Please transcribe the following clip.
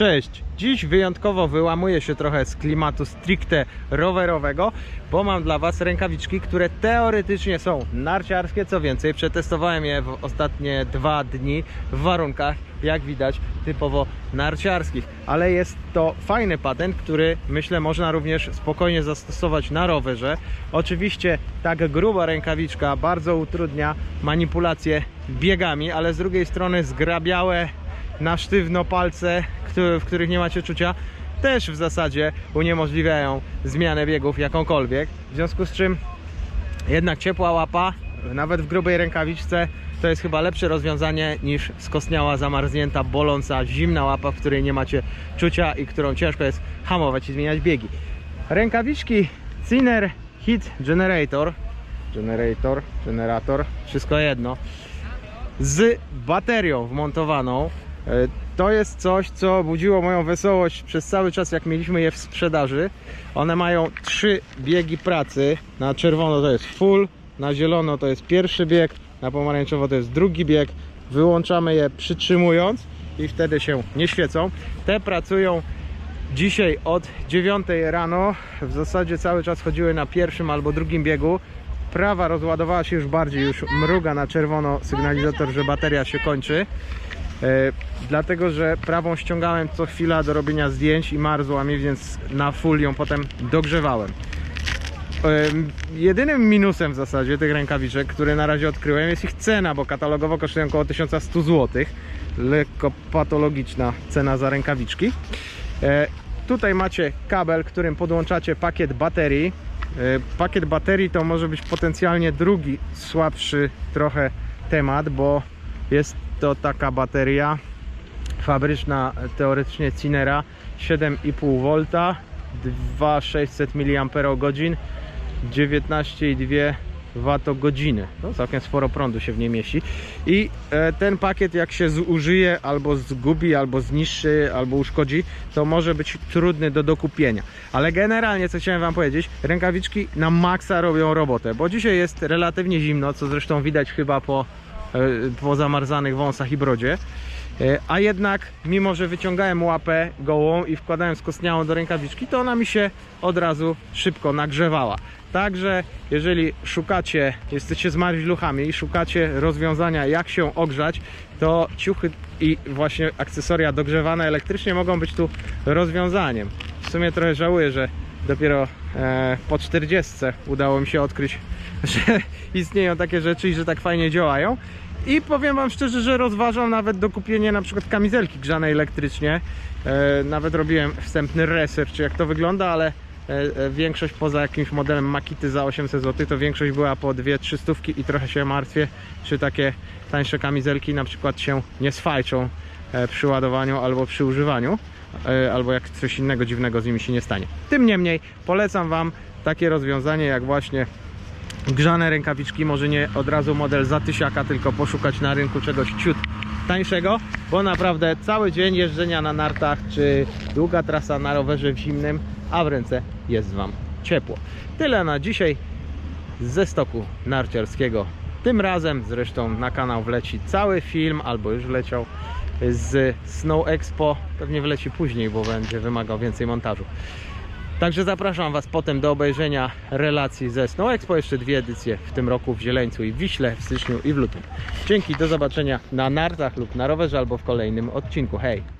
Cześć! Dziś wyjątkowo wyłamuję się trochę z klimatu stricte rowerowego, bo mam dla Was rękawiczki, które teoretycznie są narciarskie. Co więcej, przetestowałem je w ostatnie dwa dni w warunkach, jak widać, typowo narciarskich. Ale jest to fajny patent, który myślę można również spokojnie zastosować na rowerze. Oczywiście tak gruba rękawiczka bardzo utrudnia manipulację biegami, ale z drugiej strony zgrabiałe na sztywno palce, w których nie macie czucia, też w zasadzie uniemożliwiają zmianę biegów jakąkolwiek. W związku z czym jednak ciepła łapa, nawet w grubej rękawiczce, to jest chyba lepsze rozwiązanie niż skostniała, zamarznięta, boląca, zimna łapa, w której nie macie czucia i którą ciężko jest hamować i zmieniać biegi. Rękawiczki Ciner Hit Generator, Generator, Generator, wszystko jedno, z baterią wmontowaną. E, To jest coś, co budziło moją wesołość przez cały czas, jak mieliśmy je w sprzedaży. One mają trzy biegi pracy. Na czerwono to jest full, na zielono to jest pierwszy bieg, na pomarańczowo to jest drugi bieg. Wyłączamy je przytrzymując i wtedy się nie świecą. Te pracują dzisiaj od 9 rano. W zasadzie cały czas chodziły na pierwszym albo drugim biegu. Prawa rozładowała się już bardziej, już mruga na czerwono sygnalizator, że bateria się kończy. E, dlatego, że prawą ściągałem co chwila do robienia zdjęć i marzła mi, więc na full ją potem dogrzewałem. Em, Jedynym minusem w zasadzie tych rękawiczek, które na razie odkryłem, jest ich cena, bo katalogowo kosztują około 1100 zł. Lekko patologiczna cena za rękawiczki. E, Tutaj macie kabel, którym podłączacie pakiet baterii. E, Pakiet baterii to może być potencjalnie drugi, słabszy trochę temat, bo jest to taka bateria fabryczna teoretycznie Cinera 7,5 V 2600 mAh 19,2 Wh. No, całkiem sporo prądu się w niej mieści. I e, ten pakiet jak się zużyje, albo zgubi, albo zniszczy, albo uszkodzi, to może być trudny do dokupienia. Ale generalnie, co chciałem Wam powiedzieć, rękawiczki na maksa robią robotę, bo dzisiaj jest relatywnie zimno, co zresztą widać chyba po, po zamarzanych wąsach i brodzie. E, A jednak, mimo że wyciągałem łapę gołą i wkładałem skostniałą do rękawiczki, to ona mi się od razu szybko nagrzewała. Także, jeżeli szukacie, jesteście zmarzluchami i szukacie rozwiązania, jak się ogrzać, to ciuchy i właśnie akcesoria dogrzewane elektrycznie mogą być tu rozwiązaniem. W sumie trochę żałuję, że dopiero e, po 40 udało mi się odkryć, że istnieją takie rzeczy i że tak fajnie działają. I powiem Wam szczerze, że rozważam nawet dokupienie na przykład kamizelki grzanej elektrycznie. E, nawet robiłem wstępny research, jak to wygląda, ale e, e, większość poza jakimś modelem Makity za 800 zł, to większość była po 2-3 stówki i trochę się martwię, czy takie tańsze kamizelki na przykład się nie sfajczą przy ładowaniu albo przy używaniu, albo jak coś innego dziwnego z nimi się nie stanie. Tym niemniej polecam Wam takie rozwiązanie jak właśnie grzane rękawiczki, może nie od razu model za tysiaka, tylko poszukać na rynku czegoś ciut tańszego, bo naprawdę cały dzień jeżdżenia na nartach, czy długa trasa na rowerze w zimnym, a w ręce jest Wam ciepło. Tyle na dzisiaj ze stoku narciarskiego. Tym razem zresztą na kanał wleci cały film, albo już wleciał z Snow Expo. Pewnie wleci później, bo będzie wymagał więcej montażu. Także zapraszam Was potem do obejrzenia relacji ze Snow Expo. Jeszcze dwie edycje w tym roku w Zieleńcu i w Wiśle, w styczniu i w lutym. Dzięki, do zobaczenia na nartach lub na rowerze albo w kolejnym odcinku. Hej!